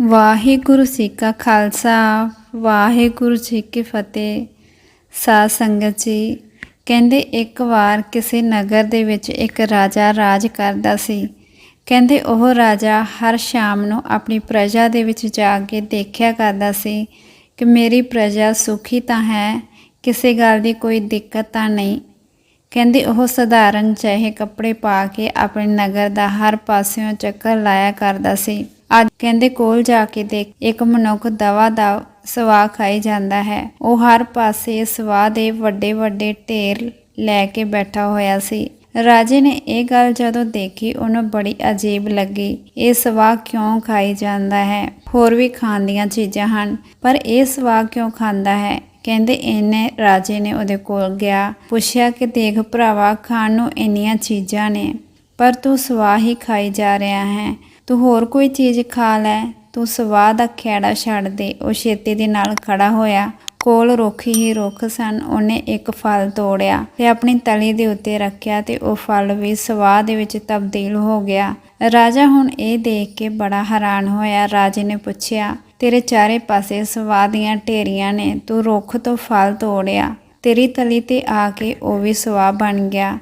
ਵਾਹਿਗੁਰੂ ਜੀ ਕਾ ਖਾਲਸਾ, ਵਾਹਿਗੁਰੂ ਜੀ ਕੀ ਫਤਿਹ। ਸਾਧ ਸੰਗਤ ਜੀ, ਕਹਿੰਦੇ ਇੱਕ ਵਾਰ ਕਿਸੇ ਨਗਰ ਦੇ ਵਿੱਚ ਇੱਕ ਰਾਜਾ ਰਾਜ ਕਰਦਾ ਸੀ। ਕਹਿੰਦੇ ਉਹ ਰਾਜਾ ਹਰ ਸ਼ਾਮ ਨੂੰ ਆਪਣੀ ਪ੍ਰਜਾ ਦੇ ਵਿੱਚ ਜਾ ਕੇ ਦੇਖਿਆ ਕਰਦਾ ਸੀ ਕਿ ਮੇਰੀ ਪ੍ਰਜਾ ਸੁਖੀ ਤਾਂ ਹੈ, ਕਿਸੇ ਗੱਲ ਦੀ ਕੋਈ ਦਿੱਕਤ ਤਾਂ ਨਹੀਂ। ਕਹਿੰਦੇ ਉਹ ਸਧਾਰਨ ਜਿਹੇ ਕੱਪੜੇ ਪਾ ਕੇ ਆਪਣੇ ਨਗਰ ਦਾ ਹਰ ਪਾਸਿਓਂ ਚੱਕਰ ਲਾਇਆ ਕਰਦਾ ਸੀ। ਅੱਜ ਕਹਿੰਦੇ ਕੋਲ ਜਾ ਕੇ ਦੇਖ, ਇੱਕ ਮਨੁੱਖ ਦਵਾ ਦਾ ਸਵਾਹ ਖਾਈ ਜਾਂਦਾ ਹੈ। ਉਹ ਹਰ ਪਾਸੇ ਸਵਾਹ ਦੇ ਵੱਡੇ ਵੱਡੇ ਢੇਰ ਲੈ ਕੇ ਬੈਠਾ ਹੋਇਆ ਸੀ। ਰਾਜੇ ਨੇ ਇਹ ਗੱਲ ਜਦੋਂ ਦੇਖੀ, ਉਹਨੂੰ ਬੜੀ ਅਜੀਬ ਲੱਗੀ, ਇਹ ਸਵਾਹ ਕਿਉਂ ਖਾਈ ਜਾਂਦਾ ਹੈ? ਹੋਰ ਵੀ ਖਾਣ ਦੀਆਂ ਚੀਜ਼ਾਂ ਹਨ, ਪਰ ਇਹ ਸਵਾਹ ਕਿਉਂ ਖਾਂਦਾ ਹੈ? ਕਹਿੰਦੇ ਇਹਨੇ, ਰਾਜੇ ਨੇ ਉਹਦੇ ਕੋਲ ਗਿਆ, ਪੁੱਛਿਆ ਕਿ ਦੇਖ ਭਰਾਵਾ, ਖਾਣ ਨੂੰ ਇੰਨੀਆਂ ਚੀਜ਼ਾਂ ਨੇ, ਪਰ ਤੂੰ ਸਵਾਹ ਹੀ ਖਾਈ ਜਾ ਰਿਹਾ ਹੈ। ਤੂੰ ਹੋਰ ਕੋਈ ਚੀਜ਼ ਖਾ ਲੈ। ਤੂੰ ਸਵਾਹ ਦਾ ਖੇੜਾ ਛੱਡ ਦੇ। ਉਹ ਛੇਤੀ ਦੇ ਨਾਲ ਖੜਾ ਹੋਇਆ। ਕੋਲ ਰੁੱਖ ਹੀ ਰੁੱਖ ਸਨ। ਉਹਨੇ ਇੱਕ ਫਲ ਤੋੜਿਆ ਤੇ ਆਪਣੀ ਤਲੀ ਦੇ ਉੱਤੇ ਰੱਖਿਆ ਤੇ ਉਹ ਫਲ ਵੀ ਸਵਾਹ ਦੇ ਵਿੱਚ ਤਬਦੀਲ ਹੋ ਗਿਆ। ਰਾਜਾ ਹੁਣ ਇਹ ਦੇਖ ਕੇ ਬੜਾ ਹੈਰਾਨ ਹੋਇਆ। ਰਾਜੇ ਨੇ ਪੁੱਛਿਆ, ਤੇਰੇ ਚਾਰੇ ਪਾਸੇ ਸਵਾਹ ਦੀਆਂ ਢੇਰੀਆਂ ਨੇ। ਤੂੰ ਰੁੱਖ ਤੋਂ ਫਲ ਤੋੜਿਆ। ਤੇਰੀ ਤਲੀ ਤੇ ਆ ਕੇ ਉਹ ਵੀ ਸਵਾਹ ਬਣ ਗਿਆ।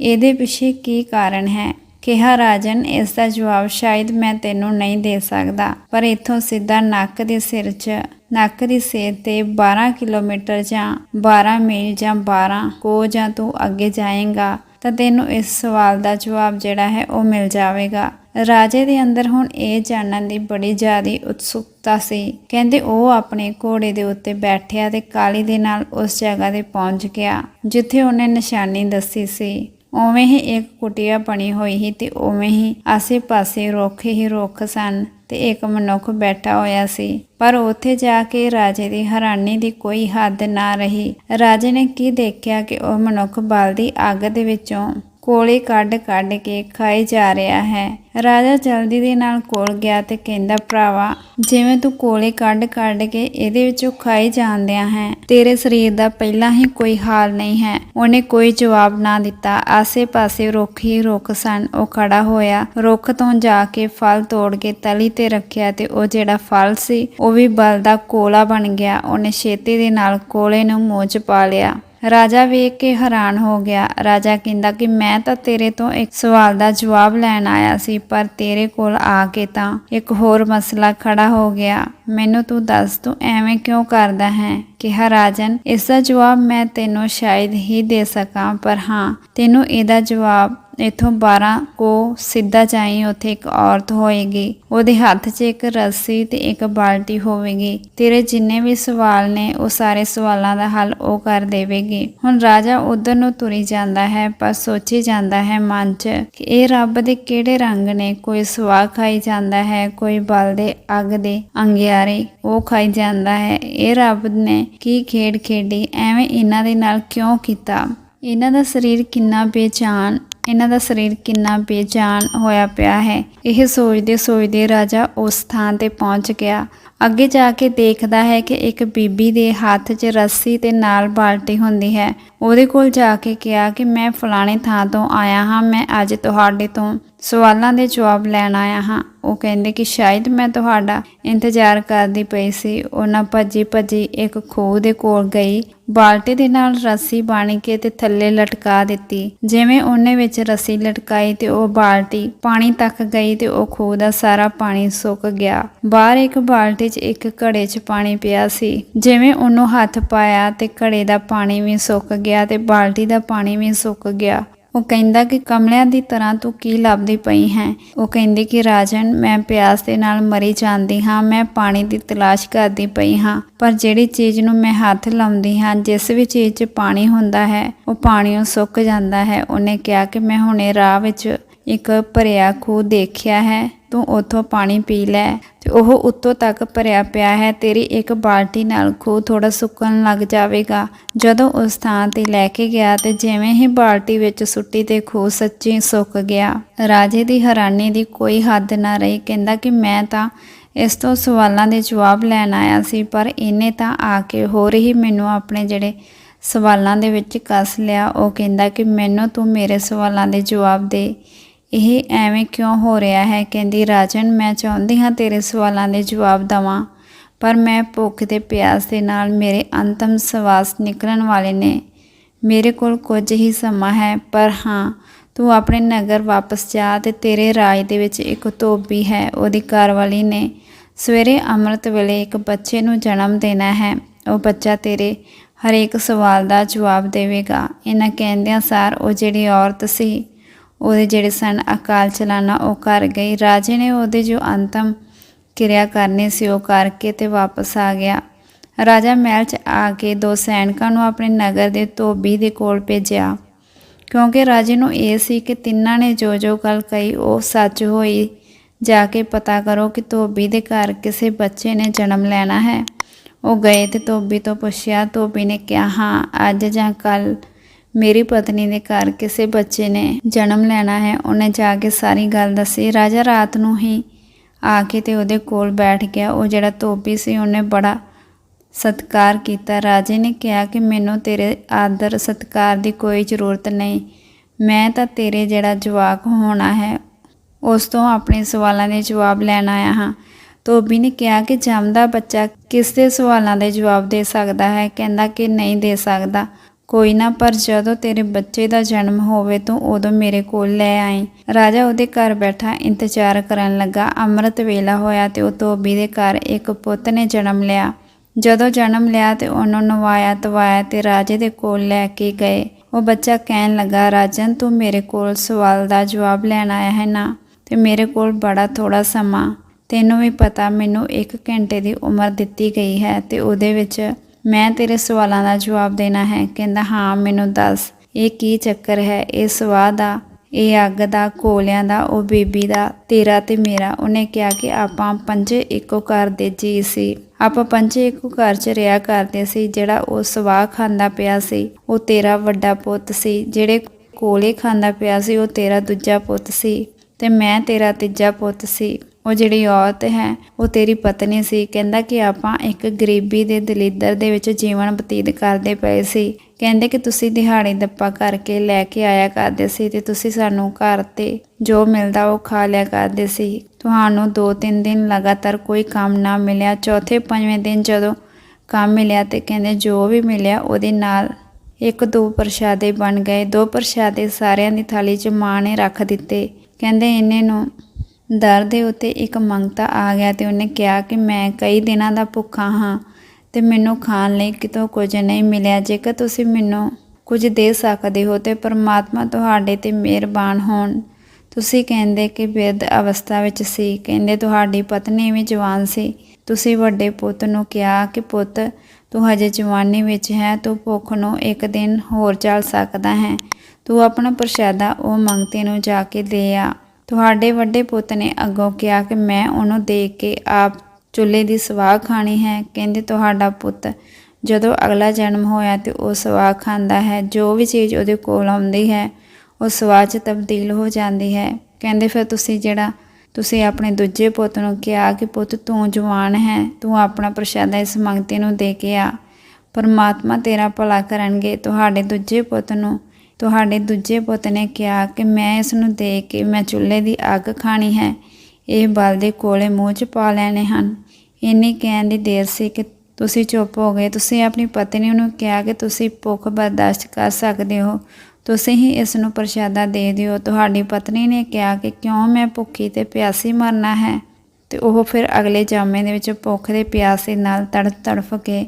ਇਹਦੇ ਪਿੱਛੇ ਕੀ ਕਾਰਨ ਹੈ? ਕਿਹਾ, ਰਾਜਨ, ਇਸ ਦਾ ਜਵਾਬ ਸ਼ਾਇਦ ਮੈਂ ਤੈਨੂੰ ਨਹੀਂ ਦੇ ਸਕਦਾ, ਪਰ ਇੱਥੋਂ ਸਿੱਧਾ ਨੱਕ ਦੇ ਸਿਰ 'ਚ, ਨੱਕ ਦੀ ਸੇਧ ਤੇ 12 ਕਿਲੋਮੀਟਰ ਜਾਂ 12 ਮੀਲ ਜਾਂ 12 ਕੋ ਜਾਂ ਤੂੰ ਅੱਗੇ ਜਾਏਗਾ, ਤਾਂ ਤੈਨੂੰ ਇਸ ਸਵਾਲ ਦਾ ਜਵਾਬ ਜਿਹੜਾ ਹੈ ਉਹ ਮਿਲ ਜਾਵੇਗਾ। ਰਾਜੇ ਦੇ ਅੰਦਰ ਹੁਣ ਇਹ ਜਾਣਨ ਦੀ ਬੜੀ ਜ਼ਿਆਦੀ ਉਤਸੁਕਤਾ ਸੀ। ਕਹਿੰਦੇ, ਉਹ ਆਪਣੇ ਘੋੜੇ ਦੇ ਉੱਤੇ ਬੈਠਿਆ ਤੇ ਕਾਲੀ ਦੇ ਨਾਲ ਉਸ ਜਗ੍ਹਾ ਤੇ ਪਹੁੰਚ ਗਿਆ, ਜਿੱਥੇ ਉਹਨੇ ਨਿਸ਼ਾਨੀ ਦੱਸੀ ਸੀ। ਉਵੇਂ ਹੀ ਇੱਕ ਕੁਟਿਆ ਬਣੀ ਹੋਈ ਸੀ ਤੇ ਉਵੇਂ ਹੀ ਆਸੇ-ਪਾਸੇ ਰੁੱਖ ਹੀ ਰੁੱਖ ਸਨ ਤੇ ਇੱਕ ਮਨੁੱਖ ਬੈਠਾ ਹੋਇਆ ਸੀ। ਪਰ ਉੱਥੇ ਜਾ ਕੇ ਰਾਜੇ ਦੀ ਹੈਰਾਨੀ ਦੀ ਕੋਈ ਹੱਦ ਨਾ ਰਹੀ। ਰਾਜੇ ਨੇ ਕੀ ਦੇਖਿਆ ਕਿ ਉਹ ਮਨੁੱਖ ਬਲਦੀ ਅੱਗ ਦੇ ਵਿੱਚੋਂ ਕੋਲੇ ਕੱਢ ਕੱਢ ਕੇ ਖਾਈ ਜਾ ਰਿਹਾ ਹੈ। ਰਾਜਾ ਜਲਦੀ ਦੇ ਨਾਲ ਕੋਲ ਗਿਆ ਤੇ ਕਹਿੰਦਾ, ਭਰਾਵਾ, ਜਿਵੇਂ ਤੂੰ ਕੋਲੇ ਕੱਢ ਕੱਢ ਕੇ ਇਹਦੇ ਵਿੱਚੋਂ ਖਾਈ ਜਾਂਦਿਆ ਹੈ, ਤੇਰੇ ਸਰੀਰ ਦਾ ਪਹਿਲਾਂ ਹੀ ਕੋਈ ਹਾਲ ਨਹੀਂ ਹੈ। ਉਹਨੇ ਕੋਈ ਜਵਾਬ ਨਾ ਦਿੱਤਾ। ਆਸੇ-ਪਾਸੇ ਰੁੱਖ ਹੀ ਰੁੱਖ ਸਨ। ਉਹ ਖੜਾ ਹੋਇਆ। ਰੁੱਖ ਤੋਂ ਜਾ ਕੇ ਫਲ ਤੋੜ ਕੇ ਤਲੀ ਤੇ ਰੱਖਿਆ ਤੇ ਉਹ ਜਿਹੜਾ ਫਲ ਸੀ, ਉਹ ਵੀ ਬਲ ਦਾ ਕੋਲਾ ਬਣ ਗਿਆ। ਉਹਨੇ ਛੇਤੀ ਦੇ ਨਾਲ ਕੋਲੇ ਨੂੰ ਮੂੰਹ 'ਚ ਪਾ ਲਿਆ। ਰਾਜਾ ਵੇਖ ਕੇ ਹੈਰਾਨ ਹੋ ਗਿਆ। ਰਾਜਾ ਕਹਿੰਦਾ ਕਿ ਮੈਂ ਤਾਂ ਤੇਰੇ ਤੋਂ ਇੱਕ ਸਵਾਲ ਦਾ ਜਵਾਬ ਲੈਣ ਆਇਆ ਸੀ, ਪਰ ਤੇਰੇ ਕੋਲ ਆ ਕੇ ਤਾਂ ਇੱਕ ਹੋਰ ਮਸਲਾ ਖੜਾ ਹੋ ਗਿਆ। ਮੈਨੂੰ ਤੂੰ ਦੱਸ, ਤੂੰ ਐਵੇਂ ਕਿਉਂ ਕਰਦਾ ਹੈ? ਕਿਹਾ ਰਾਜਨ। ਇਸ ਦਾ ਜਵਾਬ ਮੈਂ ਤੈਨੂੰ ਸ਼ਾਇਦ ਹੀ ਦੇ ਸਕਾਂ, ਪਰ ਹਾਂ, ਤੈਨੂੰ ਇਹਦਾ ਜਵਾਬ ਇਥੋਂ 12 ਕੋ ਸਿੱਧਾ ਜਾਈ, ਉੱਥੇ ਇੱਕ ਔਰਤ ਹੋਏਗੀ। ਉਹਦੇ ਹੱਥ 'ਚ ਇੱਕ ਰੱਸੀ ਤੇ ਇੱਕ ਬਾਲਟੀ ਹੋਵੇਗੀ। ਤੇਰੇ ਜਿੰਨੇ ਵੀ ਸਵਾਲ ਨੇ, ਉਹ ਸਾਰੇ ਸਵਾਲਾਂ ਦਾ ਹੱਲ ਉਹ ਕਰ ਦੇਵੇਗੀ। ਹੁਣ ਰਾਜਾ ਉਧਰ ਨੂੰ ਤੁਰੀ ਜਾਂਦਾ ਹੈ, ਪਰ ਸੋਚੀ ਜਾਂਦਾ ਹੈ ਮਨ 'ਚ ਕਿ ਇਹ ਰੱਬ ਦੇ ਕਿਹੜੇ ਰੰਗ ਨੇ? ਕੋਈ ਸਵਾਹ ਖਾਈ ਜਾਂਦਾ ਹੈ, ਕੋਈ ਬਲ ਦੇ ਅੱਗ ਦੇ ਅੰਗਿਆਰੇ ਉਹ ਖਾਈ ਜਾਂਦਾ ਹੈ। ਇਹ ਰੱਬ ਨੇ ਕੀ ਖੇਡ ਖੇਡੀ, ਐਵੇਂ ਇਹਨਾਂ ਦੇ ਨਾਲ ਕਿਉਂ ਕੀਤਾ? ਇਹਨਾਂ ਦਾ ਸਰੀਰ ਕਿੰਨਾ ਬੇਚਾਨ, ਇਹਨਾਂ ਦਾ ਸਰੀਰ ਕਿੰਨਾ ਬੇਜਾਨ ਹੋਇਆ ਪਿਆ ਹੈ। ਇਹ ਸੋਚਦੇ ਸੋਚਦੇ ਰਾਜਾ ਉਸ ਥਾਂ ਤੇ ਪਹੁੰਚ ਗਿਆ। ਅੱਗੇ ਜਾ ਕੇ ਦੇਖਦਾ ਹੈ ਕਿ ਇੱਕ ਬੀਬੀ ਦੇ ਹੱਥ 'ਚ ਰੱਸੀ ਤੇ ਨਾਲ ਬਾਲਟੀ ਹੁੰਦੀ ਹੈ। ਉਹਦੇ ਕੋਲ ਜਾ ਕੇ ਕਿਹਾ ਕਿ ਮੈਂ ਫਲਾਣੇ ਥਾਂ ਤੋਂ ਆਇਆ ਹਾਂ, ਮੈਂ ਅੱਜ ਤੁਹਾਡੇ ਤੋਂ ਸਵਾਲਾਂ ਦੇ ਜਵਾਬ ਲੈਣ ਆਇਆ ਹਾਂ। ਉਹ ਕਹਿੰਦੇ ਕਿ ਸ਼ਾਇਦ ਮੈਂ ਤੁਹਾਡਾ ਇੰਤਜ਼ਾਰ ਕਰਦੀ ਪਈ ਸੀ। ਉਹਨਾਂ ਭੱਜੀ ਭੱਜੀ ਇੱਕ ਖੂਹ ਦੇ ਕੋਲ ਗਈ। ਬਾਲਟੀ ਦੇ ਨਾਲ ਰੱਸੀ ਬਣ ਕੇ ਤੇ ਥੱਲੇ ਲਟਕਾ ਦਿੱਤੀ। ਜਿਵੇਂ ਉਹਨੇ ਵਿੱਚ ਰੱਸੀ ਲਟਕਾਈ ਤੇ ਉਹ ਬਾਲਟੀ ਪਾਣੀ ਤੱਕ ਗਈ ਤੇ ਉਹ ਖੂਹ ਦਾ ਸਾਰਾ ਪਾਣੀ ਸੁੱਕ ਗਿਆ। ਬਾਹਰ ਇੱਕ ਬਾਲਟੀ 'ਚ ਇੱਕ ਘੜੇ 'ਚ ਪਾਣੀ ਪਿਆ ਸੀ। ਜਿਵੇਂ ਉਹਨੂੰ ਹੱਥ ਪਾਇਆ ਤੇ ਘੜੇ ਦਾ ਪਾਣੀ ਵੀ ਸੁੱਕ ਗਿਆ ਤੇ ਬਾਲਟੀ ਦਾ ਪਾਣੀ ਵੀ ਸੁੱਕ ਗਿਆ। ਉਹ ਕਹਿੰਦਾ ਕਿ ਕਮਲਿਆਂ ਦੀ ਤਰ੍ਹਾਂ ਤੂੰ ਕੀ ਲੱਭਦੀ ਪਈ ਹੈ? ਉਹ ਕਹਿੰਦੀ ਕਿ ਰਾਜਨ, ਮੈਂ ਪਿਆਸ ਦੇ ਨਾਲ ਮਰੀ ਜਾਂਦੀ ਹਾਂ, ਮੈਂ ਪਾਣੀ ਦੀ ਤਲਾਸ਼ ਕਰਦੀ ਪਈ ਹਾਂ। ਪਰ ਜਿਹੜੀ ਚੀਜ਼ ਨੂੰ ਮੈਂ ਹੱਥ ਲਾਉਂਦੀ ਹਾਂ, ਜਿਸ ਵੀ ਚੀਜ਼ 'ਚ ਪਾਣੀ ਹੁੰਦਾ ਹੈ, ਉਹ ਪਾਣੀੋਂ ਸੁੱਕ ਜਾਂਦਾ ਹੈ। ਉਹਨੇ ਕਿਹਾ ਕਿ ਮੈਂ ਹੁਣੇ ਰਾਹ ਵਿੱਚ ਇੱਕ ਭਰਿਆ ਖੂਹ ਦੇਖਿਆ ਹੈ। ਤੂੰ ਉੱਥੋਂ ਪਾਣੀ ਪੀ ਲੈ। ਤੇ ਉਹ ਉੱਤੋਂ ਤੱਕ ਭਰਿਆ ਪਿਆ ਹੈ। ਤੇਰੀ ਇੱਕ ਬਾਲਟੀ ਨਾਲ ਖੂਹ ਥੋੜਾ ਸੁੱਕਣ ਲੱਗ ਜਾਵੇਗਾ। ਜਦੋਂ ਉਸ ਥਾਂ ਤੇ ਲੈ ਕੇ ਗਿਆ ਤੇ ਜਿਵੇਂ ਹੀ ਬਾਲਟੀ ਵਿੱਚ ਸੁੱਟੀ ਤੇ ਖੂਹ ਸੱਚੀ ਸੁੱਕ ਗਿਆ। ਰਾਜੇ ਦੀ ਹੈਰਾਨੀ ਦੀ ਕੋਈ ਹੱਦ ਨਾ ਰਹੀ। ਕਹਿੰਦਾ ਕਿ ਮੈਂ ਤਾਂ ਇਸ ਤੋਂ ਸਵਾਲਾਂ ਦੇ ਜਵਾਬ ਲੈਣ ਆਇਆ ਸੀ, ਪਰ ਇਹਨੇ ਤਾਂ ਆ ਕੇ ਹੋਰ ਹੀ ਮੈਨੂੰ ਆਪਣੇ ਜਿਹੜੇ ਸਵਾਲਾਂ ਦੇ ਵਿੱਚ ਕੱਸ ਲਿਆ। ਉਹ ਕਹਿੰਦਾ ਕਿ ਮੈਨੂੰ ਤੂੰ ਮੇਰੇ ਸਵਾਲਾਂ ਦੇ ਜਵਾਬ ਦੇ। ਇਹ ਐਵੇਂ ਕਿਉਂ ਹੋ ਰਿਹਾ ਹੈ? ਕਹਿੰਦੀ, ਰਾਜਨ, ਮੈਂ ਚਾਹੁੰਦੀ ਹਾਂ ਤੇਰੇ ਸਵਾਲਾਂ ਦੇ ਜਵਾਬ ਦਵਾਂ, ਪਰ ਮੈਂ ਭੁੱਖ ਤੇ ਪਿਆਸ ਦੇ ਨਾਲ ਮੇਰੇ ਅੰਤਮ ਸਵਾਸ ਨਿਕਲਣ ਵਾਲੇ ਨੇ। ਮੇਰੇ ਕੋਲ ਕੁਝ ਹੀ ਸਮਾਂ ਹੈ, ਪਰ ਹਾਂ, ਤੂੰ ਆਪਣੇ ਨਗਰ ਵਾਪਸ ਜਾ ਤੇ ਤੇਰੇ ਰਾਜ ਦੇ ਵਿੱਚ ਇੱਕ ਧੋਬੀ ਹੈ, ਉਹਦੀ ਘਰਵਾਲੀ ਨੇ ਸਵੇਰੇ ਅੰਮ੍ਰਿਤ ਵੇਲੇ ਇੱਕ ਬੱਚੇ ਨੂੰ ਜਨਮ ਦੇਣਾ ਹੈ। ਉਹ ਬੱਚਾ ਤੇਰੇ ਹਰੇਕ ਸਵਾਲ ਦਾ ਜਵਾਬ ਦੇਵੇਗਾ। ਇਹਨਾਂ ਕਹਿੰਦਿਆਂ ਸਾਰ ਉਹ ਜਿਹੜੀ ਔਰਤ ਸੀ ਉਹਦੇ ਜਿਹੜੇ ਸਨ ਅਕਾਲ ਚਲਾਣਾ, ਉਹ ਕਰ ਗਈ। ਰਾਜੇ ਨੇ ਉਹਦੇ ਜੋ ਅੰਤਮ ਕਿਰਿਆ ਕਰਨੀ ਸੀ, ਉਹ ਕਰਕੇ ਤੇ ਵਾਪਸ ਆ ਗਿਆ। ਰਾਜਾ ਮਹਿਲ 'ਚ ਆ ਕੇ ਦੋ ਸੈਨਿਕਾਂ ਨੂੰ ਆਪਣੇ ਨਗਰ ਦੇ ਧੋਬੀ ਦੇ ਕੋਲ ਭੇਜਿਆ। ਕਿਉਂਕਿ ਰਾਜੇ ਨੂੰ ਇਹ ਸੀ ਕਿ ਤਿੰਨਾਂ ਨੇ ਜੋ ਜੋ ਗੱਲ ਕਹੀ, ਉਹ ਸੱਚ ਹੋਈ। ਜਾ ਕੇ ਪਤਾ ਕਰੋ ਕਿ ਧੋਬੀ ਦੇ ਘਰ ਕਿਸੇ ਬੱਚੇ ਨੇ ਜਨਮ ਲੈਣਾ ਹੈ। ਉਹ ਗਏ ਤੇ ਧੋਬੀ ਤੋਂ ਪੁੱਛਿਆ, ਧੋਬੀ ਨੇ ਕਿਹਾ, ਹਾਂ, ਅੱਜ ਜਾਂ ਕੱਲ ਮੇਰੀ ਪਤਨੀ ਦੇ ਘਰ ਕਿਸੇ ਬੱਚੇ ਨੇ ਜਨਮ ਲੈਣਾ ਹੈ, ਉਹਨੇ ਜਾ ਕੇ ਸਾਰੀ ਗੱਲ ਦੱਸੀ। ਰਾਜਾ ਰਾਤ ਨੂੰ ਹੀ ਆ ਕੇ ਤੇ ਉਹਦੇ ਕੋਲ ਬੈਠ ਗਿਆ। ਉਹ ਜਿਹੜਾ ਧੋਬੀ ਸੀ, ਉਹਨੇ ਬੜਾ ਸਤਕਾਰ ਕੀਤਾ। ਰਾਜੇ ਨੇ ਕਿਹਾ ਕਿ ਮੈਨੂੰ ਤੇਰੇ ਆਦਰ ਸਤਕਾਰ ਦੀ ਕੋਈ ਜ਼ਰੂਰਤ ਨਹੀਂ। ਮੈਂ ਤਾਂ ਤੇਰੇ ਜਿਹੜਾ ਜਵਾਕ ਹੋਣਾ ਹੈ, ਉਸ ਤੋਂ ਆਪਣੇ ਸਵਾਲਾਂ ਦੇ ਜਵਾਬ ਲੈਣ ਆਇਆ ਹਾਂ। ਧੋਬੀ ਨੇ ਕਿਹਾ ਕਿ ਜੰਮਦਾ ਬੱਚਾ ਕਿਸ ਦੇ ਸਵਾਲਾਂ ਦੇ ਜਵਾਬ ਦੇ ਸਕਦਾ ਹੈ? ਕਹਿੰਦਾ ਕਿ ਨਹੀਂ ਦੇ ਸਕਦਾ। ਕੋਈ ਨਾ, ਪਰ ਜਦੋਂ ਤੇਰੇ ਬੱਚੇ ਦਾ ਜਨਮ ਹੋਵੇ ਤੂੰ ਉਦੋਂ ਮੇਰੇ ਕੋਲ ਲੈ ਆਈ। ਰਾਜਾ ਉਹਦੇ ਘਰ ਬੈਠਾ ਇੰਤਜ਼ਾਰ ਕਰਨ ਲੱਗਾ। ਅੰਮ੍ਰਿਤ ਵੇਲਾ ਹੋਇਆ ਤੇ ਉਹ ਧੋਬੀ ਦੇ ਘਰ ਇੱਕ ਪੁੱਤ ਨੇ ਜਨਮ ਲਿਆ। ਜਦੋਂ ਜਨਮ ਲਿਆ ਤੇ ਉਹਨੂੰ ਨਵਾਇਆ ਤਵਾਇਆ ਤੇ ਰਾਜੇ ਦੇ ਕੋਲ ਲੈ ਕੇ ਗਏ। ਉਹ ਬੱਚਾ ਕਹਿਣ ਲੱਗਾ, ਰਾਜਨ, ਤੂੰ ਮੇਰੇ ਕੋਲ ਸਵਾਲ ਦਾ ਜਵਾਬ ਲੈਣ ਆਇਆ ਹੈ ਨਾ? ਤੇ ਮੇਰੇ ਕੋਲ ਬੜਾ ਥੋੜਾ ਸਮਾਂ। ਤੈਨੂੰ ਵੀ ਪਤਾ, ਮੈਨੂੰ 1 ਘੰਟੇ ਦੀ ਉਮਰ ਦਿੱਤੀ ਗਈ ਹੈ ਤੇ ਉਹਦੇ ਵਿੱਚ ਮੈਂ ਤੇਰੇ ਸਵਾਲਾਂ ਦਾ ਜਵਾਬ ਦੇਣਾ ਹੈ। ਕਹਿੰਦਾ, ਹਾਂ, ਮੈਨੂੰ ਦੱਸ। ਇਹ ਕੀ ਚੱਕਰ ਹੈ? ਇਹ ਸਵਾਹ ਦਾ, ਇਹ ਅੱਗ ਦਾ, ਕੋਲਿਆਂ ਦਾ, ਉਹ ਬੀਬੀ ਦਾ, ਤੇਰਾ ਤੇ ਮੇਰਾ। ਉਹਨੇ ਕਿਹਾ ਕਿ ਆਪਾਂ ਪੰਜੇ ਇੱਕੋ ਘਰ ਦੇ ਜੀ ਸੀ। ਆਪਾਂ ਪੰਜੇ ਇੱਕੋ ਘਰ 'ਚ ਰਿਹਾ ਕਰਦੇ ਸੀ, ਜਿਹੜਾ ਉਹ ਸਵਾਹ ਖਾਂਦਾ ਪਿਆ ਸੀ। ਉਹ ਤੇਰਾ ਵੱਡਾ ਪੁੱਤ ਸੀ। ਜਿਹੜੇ ਕੋਲੇ ਖਾਂਦਾ ਪਿਆ ਸੀ, ਉਹ ਤੇਰਾ ਦੂਜਾ ਪੁੱਤ ਸੀ। ਤੇ ਮੈਂ ਤੇਰਾ ਤੀਜਾ ਪੁੱਤ ਸੀ। ਉਹ ਜਿਹੜੀ ਔਰਤ ਹੈ, ਉਹ ਤੇਰੀ ਪਤਨੀ ਸੀ। ਕਹਿੰਦਾ ਕਿ ਆਪਾਂ ਇੱਕ ਗਰੀਬੀ ਦੇ ਦਲਿੱਦਰ ਦੇ ਵਿੱਚ ਜੀਵਨ ਬਤੀਤ ਕਰਦੇ ਪਏ ਸੀ। ਕਹਿੰਦੇ ਕਿ ਤੁਸੀਂ ਦਿਹਾੜੀ ਦੱਪਾ ਕਰਕੇ ਲੈ ਕੇ ਆਇਆ ਕਰਦੇ ਸੀ ਤੇ ਤੁਸੀਂ ਸਾਨੂੰ ਘਰ ਤੇ ਜੋ ਮਿਲਦਾ ਉਹ ਖਾ ਲਿਆ ਕਰਦੇ ਸੀ। ਤੁਹਾਨੂੰ 2-3 ਦਿਨ ਲਗਾਤਾਰ ਕੋਈ ਕੰਮ ਨਾ ਮਿਲਿਆ। ਚੌਥੇ ਪੰਜਵੇਂ ਦਿਨ ਜਦੋਂ ਕੰਮ ਮਿਲਿਆ ਤੇ ਕਹਿੰਦੇ ਜੋ ਵੀ ਮਿਲਿਆ ਉਹਦੇ ਨਾਲ ਇੱਕ ਦੋ ਪ੍ਰਸ਼ਾਦੇ ਬਣ ਗਏ। ਦੋ ਪ੍ਰਸ਼ਾਦੇ ਸਾਰਿਆਂ ਦੀ ਥਾਲੀ 'ਚ ਮਾਂ ਨੇ ਰੱਖ ਦਿੱਤੇ। ਕਹਿੰਦੇ ਇਹਨੇ ਨੂੰ ਦਰ ਦੇ ਉੱਤੇ ਇੱਕ ਮੰਗਤਾ ਆ ਗਿਆ ਤੇ ਉਹਨੇ ਕਿਹਾ ਕਿ ਮੈਂ ਕਈ ਦਿਨਾਂ ਦਾ ਭੁੱਖਾ ਹਾਂ ਤੇ ਮੈਨੂੰ ਖਾਣ ਲਈ ਕਿਤੋਂ ਕੁਝ ਨਹੀਂ ਮਿਲਿਆ। ਜੇਕਰ ਤੁਸੀਂ ਮੈਨੂੰ ਕੁਝ ਦੇ ਸਕਦੇ ਹੋ ਤੇ ਪਰਮਾਤਮਾ ਤੁਹਾਡੇ ਤੇ ਮਿਹਰਬਾਨ ਹੋਣ। ਤੁਸੀਂ ਕਹਿੰਦੇ ਕਿ ਬਿਰਧ ਅਵਸਥਾ ਵਿੱਚ ਸੀ। ਕਹਿੰਦੇ, ਤੁਹਾਡੀ ਪਤਨੀ ਵੀ ਜਵਾਨ ਸੀ। ਤੁਸੀਂ ਵੱਡੇ ਪੁੱਤ ਨੂੰ ਕਿਹਾ ਕਿ, ਪੁੱਤ, ਤੂੰ ਹਜੇ ਜਵਾਨੀ ਵਿੱਚ ਹੈ। ਤੂੰ ਭੁੱਖ ਨੂੰ ਇੱਕ ਦਿਨ ਹੋਰ ਚੱਲ ਸਕਦਾ ਹੈ। ਤੂੰ ਆਪਣਾ ਪ੍ਰਸ਼ਾਦਾ ਉਹ ਮੰਗਤੇ ਨੂੰ ਜਾ ਕੇ ਦੇ ਆ। ਤੁਹਾਡੇ ਵੱਡੇ ਪੁੱਤ ਨੇ ਅੱਗੋਂ ਕਿਹਾ ਕਿ ਮੈਂ ਉਹਨੂੰ ਦੇਖ ਕੇ ਆਪ ਚੁੱਲ੍ਹੇ ਦੀ ਸਵਾਹ ਖਾਣੀ ਹੈ। ਕਹਿੰਦੇ ਤੁਹਾਡਾ ਪੁੱਤ ਜਦੋਂ ਅਗਲਾ ਜਨਮ ਹੋਇਆ ਤੇ ਉਹ ਸਵਾਹ ਖਾਂਦਾ ਹੈ। ਜੋ ਵੀ ਚੀਜ਼ ਉਹਦੇ ਕੋਲ ਆਉਂਦੀ ਹੈ, ਉਹ ਸਵਾਹ 'ਚ ਤਬਦੀਲ ਹੋ ਜਾਂਦੀ ਹੈ। ਕਹਿੰਦੇ ਫਿਰ ਤੁਸੀਂ ਜਿਹੜਾ ਤੁਸੀਂ ਆਪਣੇ ਦੂਜੇ ਪੁੱਤ ਨੂੰ ਕਿਹਾ ਕਿ ਪੁੱਤ ਤੂੰ ਜਵਾਨ ਹੈ, ਤੂੰ ਆਪਣਾ ਪ੍ਰਸ਼ਾਦਾ ਇਸ ਮੰਗਤੇ ਨੂੰ ਦੇ ਕੇ ਆ। ਪਰਮਾਤਮਾ ਤੇਰਾ ਭਲਾ ਕਰਨਗੇ। ਤੁਹਾਡੇ ਦੂਜੇ ਪੁੱਤ ਨੂੰ ਤੁਹਾਡੇ ਦੂਜੇ ਪੁੱਤ ਨੇ ਕਿਹਾ ਕਿ ਮੈਂ ਇਸ ਨੂੰ ਦੇ ਕੇ ਮੈਂ ਚੁੱਲ੍ਹੇ ਦੀ ਅੱਗ ਖਾਣੀ ਹੈ। ਇਹ ਬਲ ਦੇ ਕੋਲੇ ਮੂੰਹ 'ਚ ਪਾ ਲੈਣੇ ਹਨ। ਇੰਨੀ ਕਹਿਣ ਦੀ ਦੇਰ ਸੀ ਕਿ ਤੁਸੀਂ ਚੁੱਪ ਹੋ ਗਏ। ਤੁਸੀਂ ਆਪਣੀ ਪਤਨੀ ਨੂੰ ਕਿਹਾ ਕਿ ਤੁਸੀਂ ਭੁੱਖ ਬਰਦਾਸ਼ਤ ਕਰ ਸਕਦੇ ਹੋ। ਤੁਸੀਂ ਹੀ ਇਸ ਨੂੰ ਪ੍ਰਸ਼ਾਦਾ ਦੇ ਦਿਓ। ਤੁਹਾਡੀ ਪਤਨੀ ਨੇ ਕਿਹਾ ਕਿ ਕਿਉਂ ਮੈਂ ਭੁੱਖੀ ਤੇ ਪਿਆਸੀ ਮਰਨਾ ਹੈ? ਤੇ ਉਹ ਫਿਰ ਅਗਲੇ ਜਾਮੇ ਦੇ ਵਿੱਚ ਭੁੱਖ ਦੇ ਪਿਆਸ ਦੇ ਨਾਲ ਤੜਫ ਤੜਫ ਕੇ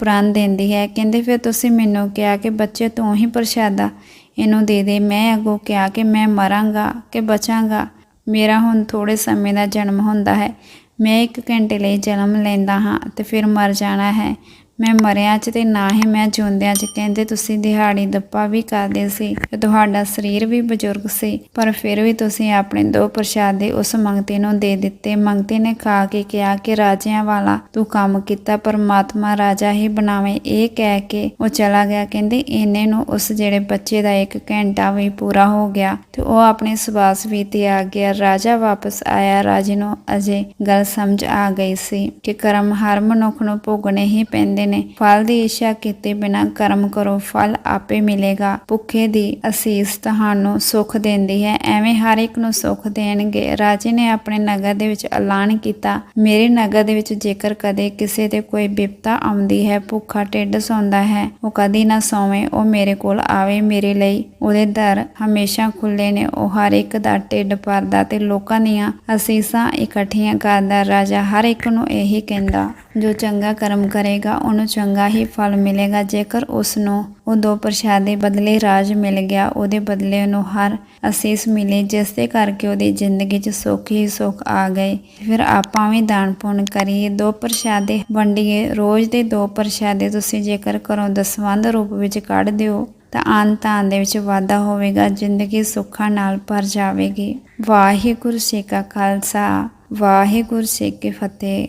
ਪ੍ਰਾਨ ਦਿੰਦੀ ਹੈ। ਕਹਿੰਦੇ ਫਿਰ ਤੁਸੀਂ ਮੈਨੂੰ ਕਿਹਾ ਕਿ ਬੱਚੇ ਤੂੰ ਹੀ ਪ੍ਰਸ਼ਾਦਾ ਇਹਨੂੰ ਦੇ ਦੇ। ਮੈਂ ਅੱਗੋਂ ਕਿਹਾ ਕਿ ਮੈਂ ਮਰਾਂਗਾ ਕਿ ਬਚਾਂਗਾ। ਮੇਰਾ ਹੁਣ ਥੋੜੇ ਸਮੇਂ ਦਾ ਜਨਮ ਹੁੰਦਾ ਹੈ। ਮੈਂ ਇੱਕ ਘੰਟੇ ਲਈ ਜਨਮ ਲੈਂਦਾ ਹਾਂ ਤੇ ਫਿਰ ਮਰ ਜਾਣਾ ਹੈ। ਮੈਂ ਮਰਿਆਂ 'ਚ ਤੇ ਨਾ ਹੀ ਮੈਂ ਜਿਉਂਦਿਆਂ 'ਚ ਕਹਿੰਦੇ ਤੁਸੀਂ ਦਿਹਾੜੀ ਦੱਪਾ ਵੀ ਕਰਦੇ ਸੀ ਤੇ ਤੁਹਾਡਾ ਸਰੀਰ ਵੀ ਬਜ਼ੁਰਗ ਸੀ, ਪਰ ਫਿਰ ਵੀ ਤੁਸੀਂ ਆਪਣੇ ਦੋ ਪ੍ਰਸ਼ਾਦੇ ਉਸ ਮੰਗਤੇ ਨੂੰ ਦੇ ਦਿੱਤੇ। ਮੰਗਤੇ ਨੇ ਖਾ ਕੇ ਕਿਹਾ ਕਿ ਰਾਜਿਆਂ ਵਾਲਾ, ਤੂੰ ਕੰਮ ਕੀਤਾ ਪਰਮਾਤਮਾ ਰਾਜਾ ਹੀ ਬਣਾਵੇ। ਇਹ ਕਹਿ ਕੇ ਉਹ ਚਲਾ ਗਿਆ। ਕਹਿੰਦੇ ਇਹਨੇ ਨੂੰ ਉਸ ਜਿਹੜੇ ਬੱਚੇ ਦਾ ਇੱਕ ਘੰਟਾ ਵੀ ਪੂਰਾ ਹੋ ਗਿਆ ਤੇ ਉਹ ਆਪਣੇ ਸਵਾਸ ਵੀ ਤੇ ਆ ਗਿਆ। ਰਾਜਾ ਵਾਪਸ ਆਇਆ। ਰਾਜੇ ਨੂੰ ਅਜੇ ਗੱਲ ਸਮਝ ਆ ਗਈ ਸੀ ਕਿ ਕਰਮ ਹਰ ਮਨੁੱਖ ਨੂੰ ਭੋਗਣੇ ਹੀ ਪੈਂਦੇ ਨੇ। ਫਲ ਦੀ ਇੱਛਾ ਕੀਤੇ ਬਿਨਾਂ ਕਰਮ ਕਰੋ, ਫਲ ਆਪੇ ਮਿਲੇਗਾ। ਭੁੱਖੇ ਦੀ ਅਸੀਸ ਤੁਹਾਨੂੰ ਸੁੱਖ ਦਿੰਦੀ ਹੈ। ਐਵੇਂ ਹਰ ਇੱਕ ਨੂੰ ਸੁੱਖ ਦੇਣਗੇ। ਰਾਜੇ ਨੇ ਆਪਣੇ ਨਗਰ ਦੇ ਵਿੱਚ ਐਲਾਨ ਕੀਤਾ। ਮੇਰੇ ਨਗਰ ਦੇ ਵਿੱਚ ਜੇਕਰ ਕਦੇ ਕਿਸੇ ਤੇ ਕੋਈ ਬਿਪਤਾ ਆਉਂਦੀ ਹੈ, ਭੁੱਖਾ ਢਿੱਡ ਸੌਂਦਾ ਹੈ, ਉਹ ਕਦੀ ਨਾ ਸੌਵੇਂ, ਉਹ ਮੇਰੇ ਕੋਲ ਆਵੇ ਮੇਰੇ ਲਈ। ਉਹਦੇ ਦਰ ਹਮੇਸ਼ਾ ਖੁੱਲੇ ਨੇ। ਉਹ ਹਰ ਇੱਕ ਦਾ ਢਿੱਡ ਭਰਦਾ ਤੇ ਲੋਕਾਂ ਦੀਆਂ ਅਸੀਸਾਂ ਇਕੱਠੀਆਂ ਕਰਦਾ। ਰਾਜਾ ਹਰ ਇੱਕ ਨੂੰ ਇਹੀ ਕਹਿੰਦਾ। ਜੋ ਚੰਗਾ ਕਰਮ ਕਰੇਗਾ, ਉਹਨੂੰ ਚੰਗਾ ਹੀ ਫਲ ਮਿਲੇਗਾ। ਜੇਕਰ ਉਸ ਨੂੰ ਉਹ ਦੋ ਪ੍ਰਸ਼ਾਦੇ ਬਦਲੇ ਰਾਜ ਮਿਲ ਗਿਆ, ਉਹਦੇ ਬਦਲੇ ਉਹਨੂੰ ਹਰ ਅਸੀਸ ਮਿਲੇ, ਜਿਸ ਦੇ ਕਰਕੇ ਉਹਦੀ ਜ਼ਿੰਦਗੀ 'ਚ ਸੁੱਖ ਹੀ ਸੁੱਖ ਆ ਗਏ। ਫਿਰ ਆਪਾਂ ਵੀ ਦਾਨ ਪੁੰਨ ਕਰੀਏ। ਦੋ ਪ੍ਰਸ਼ਾਦੇ ਵੰਡੀਏ। ਰੋਜ਼ ਦੇ ਦੋ ਪ੍ਰਸ਼ਾਦੇ ਤੁਸੀਂ ਜੇਕਰ ਘਰੋਂ ਦਸਵੰਧ ਰੂਪ ਵਿੱਚ ਕੱਢ ਦਿਓ, ਤਾਂ ਆਨ ਤਾਂ ਦੇ ਵਿੱਚ ਵਾਧਾ ਹੋਵੇਗਾ, ਜ਼ਿੰਦਗੀ ਸੁੱਖਾਂ ਨਾਲ ਭਰ ਜਾਵੇਗੀ। ਵਾਹਿਗੁਰੂ ਜੀ ਕਾ ਖਾਲਸਾ। ਵਾਹਿਗੁਰੂ ਜੀ ਕੀ ਫਤਿਹ।